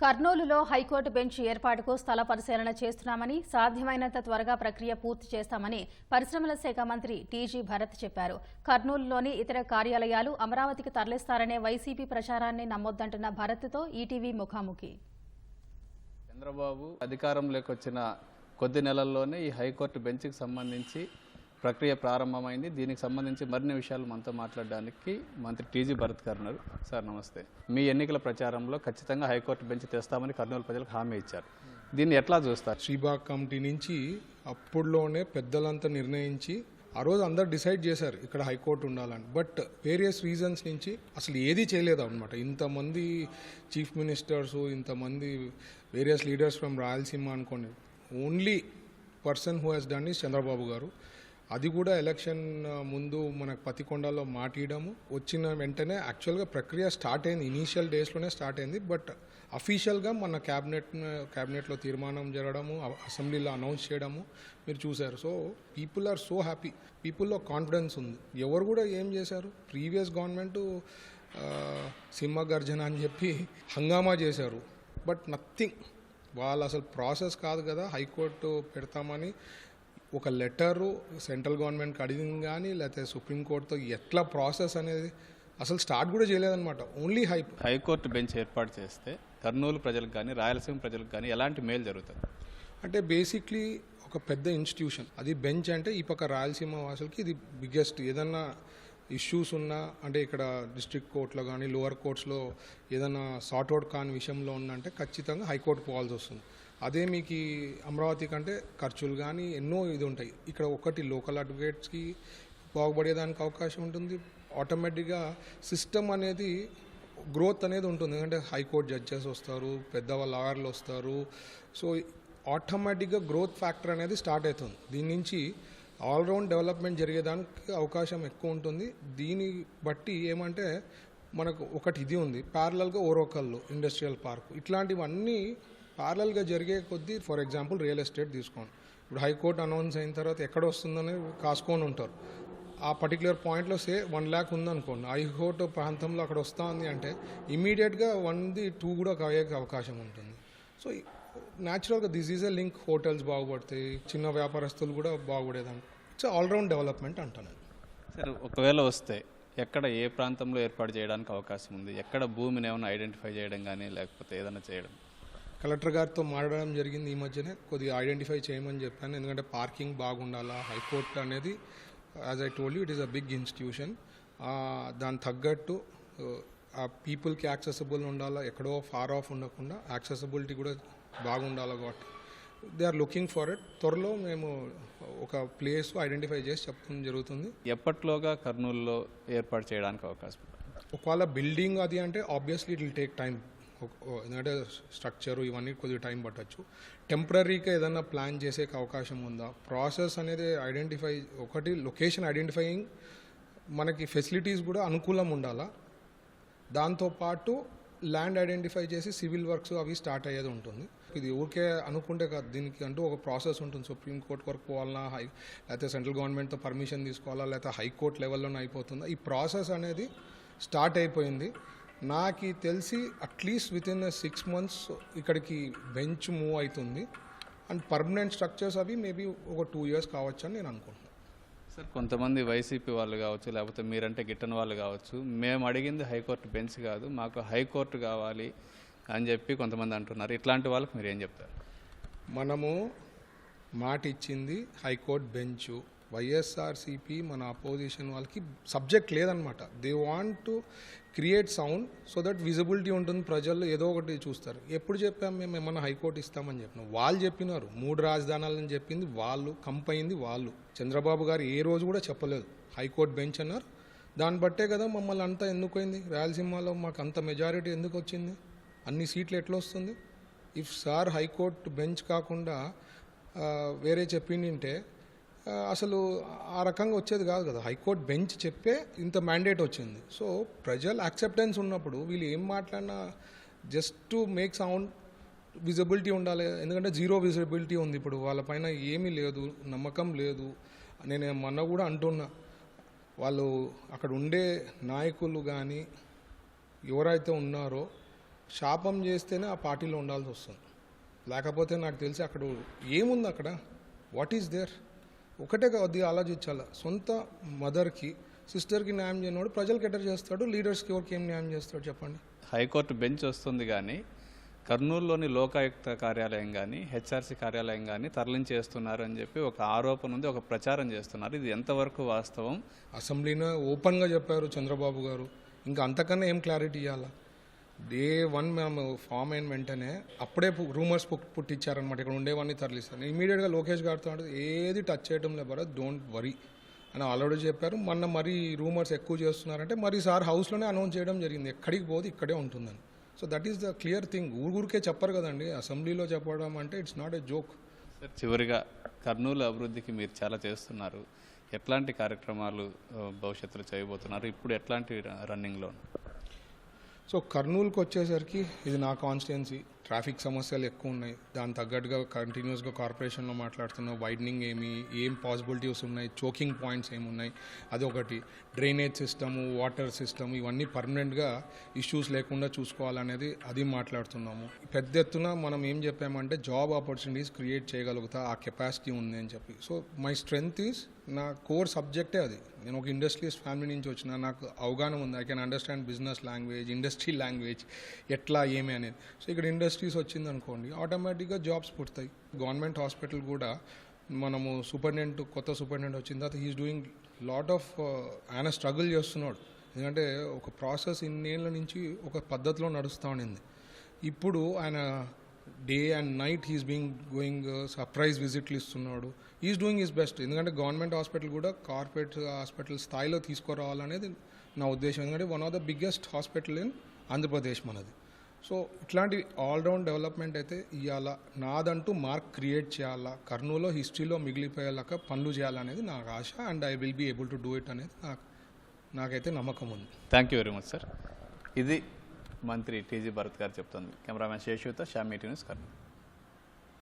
కర్నూలులో high court bench ఏర్పాటుకు స్థల పరిశీలన చేస్తున్నామని సాధ్యమైనంత త్వరగా ప్రక్రియ పూర్తి చేస్తామని పరిశ్రమల శాఖ మంత్రి టీజీ భరత్ చెప్పారు. కర్నూలులోని ఇతర కార్యాలయాలు అమరావతికి తరలిస్తారనే వైసీపీ ప్రచారాన్ని నమ్మొద్దంటున్న భరత్తో ఈటీవీ ముఖాముఖి. చంద్రబాబు అధికారంలోకి వచ్చిన కొద్ది నెలల్లోనే ఈ హైకోర్టు బెంచ్కి సంబంధించి ప్రక్రియ ప్రారంభమైంది. దీనికి సంబంధించి మరిన్ని విషయాలు మనతో మాట్లాడడానికి మంత్రి టీజీ భరత్ గారు ఉన్నారు. సార్ నమస్తే. మీ ఎన్నికల ప్రచారంలో ఖచ్చితంగా హైకోర్టు బెంచ్ తెస్తామని కర్నూలు ప్రజలకు హామీ ఇచ్చారు. దీన్ని ఎట్లా చూస్తారు? శ్రీబాగ్ కమిటీ నుంచి అప్పుడులోనే పెద్దలంతా నిర్ణయించి ఆ రోజు అందరు డిసైడ్ చేశారు ఇక్కడ హైకోర్టు ఉండాలని. బట్ వేరియస్ రీజన్స్ నుంచి అసలు ఏది చేయలేదు అనమాట ఇంతమంది చీఫ్ మినిస్టర్స్ ఇంతమంది వేరియస్ లీడర్స్ ఫ్రమ్ రాయలసీమ అనుకోండి only person who has done is Chandrababu garu. అది కూడా ఎలక్షన్ ముందు మనకు పతికొండలో మాట్లాడము వచ్చిన వెంటనే యాక్చువల్గా ప్రక్రియ స్టార్ట్ అయింది. ఇనీషియల్ డేస్లోనే స్టార్ట్ అయింది. బట్ అఫీషియల్గా మన క్యాబినెట్ క్యాబినెట్లో తీర్మానం జరగడము అసెంబ్లీలో అనౌన్స్ చేయడము మీరు చూశారు. So people are so happy పీపుల్లో confidence ఉంది. ఎవరు కూడా ఏం చేశారు? ప్రీవియస్ గవర్నమెంట్ సింహ గర్జన అని చెప్పి హంగామా చేశారు. బట్ నథింగ్ వాళ్ళు అసలు ప్రాసెస్ కాదు కదా. హైకోర్టు పెడతామని ఒక లెటరు సెంట్రల్ గవర్నమెంట్కి అడిగింది కానీ లేకపోతే సుప్రీంకోర్టుతో ఎట్లా ప్రాసెస్ అనేది అసలు స్టార్ట్ కూడా చేయలేదన్నమాట. ఓన్లీ హైప్ హైకోర్టు బెంచ్ ఏర్పాటు చేస్తే కర్నూలు ప్రజలకు కానీ రాయలసీమ ప్రజలకు కానీ ఎలాంటి మేలు జరుగుతుంది అంటే బేసిక్లీ ఒక పెద్ద ఇన్స్టిట్యూషన్. అది బెంచ్ అంటే ఈ పక్క రాయలసీమ వాసులకి ఇది బిగ్గెస్ట్. ఏదన్నా ఇష్యూస్ ఉన్నా అంటే ఇక్కడ డిస్ట్రిక్ట్ కోర్టులో కానీ లోవర్ కోర్ట్స్లో ఏదైనా సార్ట్అవుట్ కాని విషయంలో ఉందంటే ఖచ్చితంగా హైకోర్టు పోవాల్సి వస్తుంది. అదే మీకు అమరావతి కంటే ఖర్చులు కానీ ఎన్నో ఇది ఉంటాయి. ఇక్కడ ఒకటి లోకల్ అడ్వకేట్స్కి బాగుపడేదానికి అవకాశం ఉంటుంది. ఆటోమేటిక్గా సిస్టమ్ అనేది గ్రోత్ అనేది ఉంటుంది. ఎందుకంటే హైకోర్టు జడ్జెస్ వస్తారు పెద్ద లాయర్లు వస్తారు. సో ఆటోమేటిక్గా గ్రోత్ ఫ్యాక్టర్ అనేది స్టార్ట్ అవుతుంది. దీని నుంచి ఆల్రౌండ్ డెవలప్మెంట్ జరిగేదానికి అవకాశం ఎక్కువ ఉంటుంది. దీని బట్టి ఏమంటే మనకు ఒకటి ఇది ఉంది. ప్యారలల్గా ఓరోకల్లు ఇండస్ట్రియల్ పార్క్ ఇట్లాంటివన్నీ ప్యారలల్గా జరిగే కొద్దీ ఫర్ ఎగ్జాంపుల్ రియల్ ఎస్టేట్ తీసుకోండి. ఇప్పుడు హైకోర్టు అనౌన్స్ అయిన తర్వాత ఎక్కడ వస్తుందని కాసుకొని ఉంటారు. ఆ పర్టికులర్ పాయింట్లో సే వన్ ల్యాక్ ఉందనుకోండి. హైకోర్టు ప్రాంతంలో అక్కడ వస్తా ఉంది అంటే ఇమీడియట్గా వన్ది టూ కూడా అయ్యే అవకాశం ఉంటుంది. సో న్యాచురల్గా this is a link hotels బాగుపడతాయి చిన్న వ్యాపారస్తులు కూడా బాగుపడేదాన్ని. ఇట్స్ ఆల్రౌండ్ డెవలప్మెంట్ అంటాను సరే ఒకవేళ వస్తే ఎక్కడ ఏ ప్రాంతంలో ఏర్పాటు చేయడానికి అవకాశం ఉంది? ఎక్కడ భూమిని ఏమైనా ఐడెంటిఫై చేయడం కానీ లేకపోతే ఏదైనా చేయడం? కలెక్టర్ గారితో మాట్లాడడం జరిగింది ఈ మధ్యనే. కొద్దిగా ఐడెంటిఫై చేయమని చెప్పాను. ఎందుకంటే పార్కింగ్ బాగుండాలా హైకోర్టు అనేది as I told you it is a big institution దాని తగ్గట్టు ఆ పీపుల్కి యాక్సెసిబుల్ ఉండాలా ఎక్కడో ఫార్ ఆఫ్ ఉండకుండా యాక్సెసిబిలిటీ కూడా బాగుండాలి కాబట్టి. They are looking for it త్వరలో మేము ఒక ప్లేస్ ఐడెంటిఫై చేసి చెప్పడం జరుగుతుంది. ఎప్పట్లోగా కర్నూలులో ఏర్పాటు చేయడానికి అవకాశం? ఒకవేళ బిల్డింగ్ అది అంటే obviously it will take time ఎందుకంటే స్ట్రక్చరు ఇవన్నీ కొద్దిగా టైం పట్టచ్చు. టెంపరీగా ఏదైనా ప్లాన్ చేసే అవకాశం ఉందా? ప్రాసెస్ అనేది ఐడెంటిఫై ఒకటి లొకేషన్ ఐడెంటిఫైయింగ్ మనకి ఫెసిలిటీస్ కూడా అనుకూలం ఉండాలా? దాంతోపాటు ల్యాండ్ ఐడెంటిఫై చేసి సివిల్ వర్క్స్ అవి స్టార్ట్ అయ్యేది ఉంటుంది. ఇది ఊరికే అనుకుంటే కాదు దీనికి అంటూ ఒక ప్రాసెస్ ఉంటుంది. సుప్రీం కోర్ట్ వరకు పోవాలన్నా హై లేకపోతే సెంట్రల్ గవర్నమెంట్తో పర్మిషన్ తీసుకోవాలా లేకపోతే హైకోర్టు లెవెల్లోనే అయిపోతుందా? ఈ ప్రాసెస్ అనేది స్టార్ట్ అయిపోయింది. నాకు తెలిసి at least within six months ఇక్కడికి బెంచ్ మూవ్ అవుతుంది అండ్ పర్మనెంట్ స్ట్రక్చర్స్ అవి మేబీ ఒక టూ ఇయర్స్ కావచ్చు అని నేను అనుకుంటున్నాను సార్ కొంతమంది వైసీపీ వాళ్ళు కావచ్చు లేకపోతే మీరంటే గిట్టని వాళ్ళు కావచ్చు మేము అడిగింది హైకోర్టు బెంచ్ కాదు మాకు హైకోర్టు కావాలి అని చెప్పి కొంతమంది అంటున్నారు. ఇట్లాంటి వాళ్ళకి మీరు ఏం చెప్తారు? మనము మాట ఇచ్చింది హైకోర్టు బెంచ్ వైఎస్ఆర్సిపి మన అపోజిషన్ వాళ్ళకి సబ్జెక్ట్ లేదనమాట they want to create sound so that visibility ఉంటుంది. ప్రజల్లో ఏదో ఒకటి చూస్తారు. ఎప్పుడు చెప్పాం మేము ఏమన్నా హైకోర్టు ఇస్తామని చెప్పినాం? వాళ్ళు చెప్పినారు. మూడు రాజధానాలని చెప్పింది వాళ్ళు కంపైంది వాళ్ళు. చంద్రబాబు గారు ఏ రోజు కూడా చెప్పలేదు. హైకోర్టు బెంచ్ అన్నారు. దాన్ని బట్టే కదా మమ్మల్ని అంతా ఎందుకు అయింది రాయలసీమలో మాకు అంత మెజారిటీ ఎందుకు వచ్చింది? అన్ని సీట్లు ఎట్లా వస్తుంది ఇఫ్ సార్ హైకోర్టు బెంచ్ కాకుండా వేరే చెప్పిండింటే అసలు ఆ రకంగా వచ్చేది కాదు కదా. హైకోర్టు బెంచ్ చెప్పే ఇంత మ్యాండేట్ వచ్చింది. సో ప్రజల యాక్సెప్టెన్స్ ఉన్నప్పుడు వీళ్ళు ఏం మాట్లాడినా just to make sound visibility ఉండాలి. ఎందుకంటే జీరో విజిబిలిటీ ఉంది ఇప్పుడు. వాళ్ళపైన ఏమీ లేదు నమ్మకం లేదు. నేను మొన్న కూడా అంటున్నా వాళ్ళు అక్కడ ఉండే నాయకులు కానీ ఎవరైతే ఉన్నారో శాపం చేస్తేనే ఆ పార్టీలో ఉండాల్సి వస్తుంది. లేకపోతే నాకు తెలిసి అక్కడ ఏముంది అక్కడ? వాట్ ఈస్ దేర్ ఒకటే కొద్దిగా ఆలోచించాలి. సొంత మదర్కి సిస్టర్కి న్యాయం చేయనోడు ప్రజలకు ఎటర్ చేస్తాడు? లీడర్స్కి ఎవరికి ఏం న్యాయం చేస్తాడు చెప్పండి? హైకోర్టు బెంచ్ వస్తుంది కానీ కర్నూలులోని లోకాయుక్త కార్యాలయం కానీ హెచ్ఆర్సీ కార్యాలయం కానీ తరలించేస్తున్నారు అని చెప్పి ఒక ఆరోపణ ఉంది ఒక ప్రచారం చేస్తున్నారు. ఇది ఎంతవరకు వాస్తవం? అసెంబ్లీలో ఓపెన్గా చెప్పారు చంద్రబాబు గారు. ఇంకా అంతకన్నా ఏం క్లారిటీ ఇవ్వాలా డే వన్ మేము ఫామ్ అయిన వెంటనే అప్పుడే రూమర్స్ పుట్టించారనమాట ఇక్కడ ఉండేవన్నీ తరలిస్తాను ఇమీడియట్గా లోకేష్ గారితో అంటే ఏది టచ్ చేయడం లేదు భరత్ డోంట్ వరీ అని ఆల్రెడీ చెప్పారు. మొన్న మరీ రూమర్స్ ఎక్కువ చేస్తున్నారంటే మరి సార్ హౌస్లోనే అనౌన్స్ చేయడం జరిగింది. ఎక్కడికి పోదు ఇక్కడే ఉంటుందని. So that is the clear thing ఊరికే చెప్పరు కదండి. అసెంబ్లీలో చెప్పడం అంటే it's not a joke sir చివరిగా కర్నూలు అభివృద్ధికి మీరు చాలా చేస్తున్నారు. ఎట్లాంటి కార్యక్రమాలు భవిష్యత్తులో చేయబోతున్నారు? ఇప్పుడు ఎట్లాంటి ర- రన్నింగ్లో సో కర్నూలుకి వచ్చేసరికి ఇది నా కాన్స్టిట్యున్సీ ట్రాఫిక్ సమస్యలు ఎక్కువ ఉన్నాయి. దాని తగ్గట్టుగా కంటిన్యూస్గా కార్పొరేషన్లో మాట్లాడుతున్నాం వైడనింగ్ ఏమి ఏం పాసిబిలిటీస్ ఉన్నాయి? చోకింగ్ పాయింట్స్ ఏమున్నాయి అదొకటి. డ్రైనేజ్ సిస్టము వాటర్ సిస్టమ్ ఇవన్నీ పర్మనెంట్గా ఇష్యూస్ లేకుండా చూసుకోవాలనేది అది మాట్లాడుతున్నాము. పెద్ద ఎత్తున మనం ఏం చెప్పామంటే జాబ్ ఆపర్చునిటీస్ క్రియేట్ చేయగలుగుతా ఆ కెపాసిటీ ఉంది అని చెప్పి. సో మై స్ట్రెంగ్త్ ఈస్ నా కోర్ సబ్జెక్టే అది. నేను ఒక ఇండస్ట్రియలిస్ట్ ఫ్యామిలీ నుంచి వచ్చిన నాకు అవగాహన ఉంది. I can understand business language industry language ఎట్లా ఏమి అనేది. సో ఇక్కడ ఇండస్ట్రీ ఇండస్ట్రీస్ వచ్చింది అనుకోండి ఆటోమేటిక్గా జాబ్స్ పుడతాయి. గవర్నమెంట్ హాస్పిటల్ కూడా మనము సూపరింటెండెంట్ కొత్త సూపరింటెండెంట్ వచ్చిన తర్వాత హీస్ డూయింగ్ లాట్ ఆఫ్ ఆయన స్ట్రగుల్ చేస్తున్నాడు. ఎందుకంటే ఒక ప్రాసెస్ ఇన్నేళ్ళ నుంచి ఒక పద్ధతిలో నడుస్తూ ఉండింది. ఇప్పుడు ఆయన day and night he's being going surprise విజిట్లు ఇస్తున్నాడు. ఈజ్ డూయింగ్ ఈజ్ బెస్ట్ ఎందుకంటే గవర్నమెంట్ హాస్పిటల్ కూడా కార్పొరేట్ హాస్పిటల్ స్థాయిలో తీసుకురావాలనేది నా ఉద్దేశం. ఎందుకంటే one of the biggest hospital in Andhra Pradesh మనది. సో ఇట్లాంటి ఆల్రౌండ్ డెవలప్మెంట్ అయితే ఇవాళ నాదంటూ మార్క్ క్రియేట్ చేయాలా. కర్నూలులో హిస్టరీలో మిగిలిపోయేలాగా పనులు చేయాలనేది నాకు ఆశ and I will be able to do it అనేది నాకు నాకైతే నమ్మకం ఉంది. Thank you very much sir ఇది మంత్రి టీజీ భరత్ గారు చెప్తుంది. కెమెరామెన్ శేషుతో షామీ న్యూస్ కర్నూలు.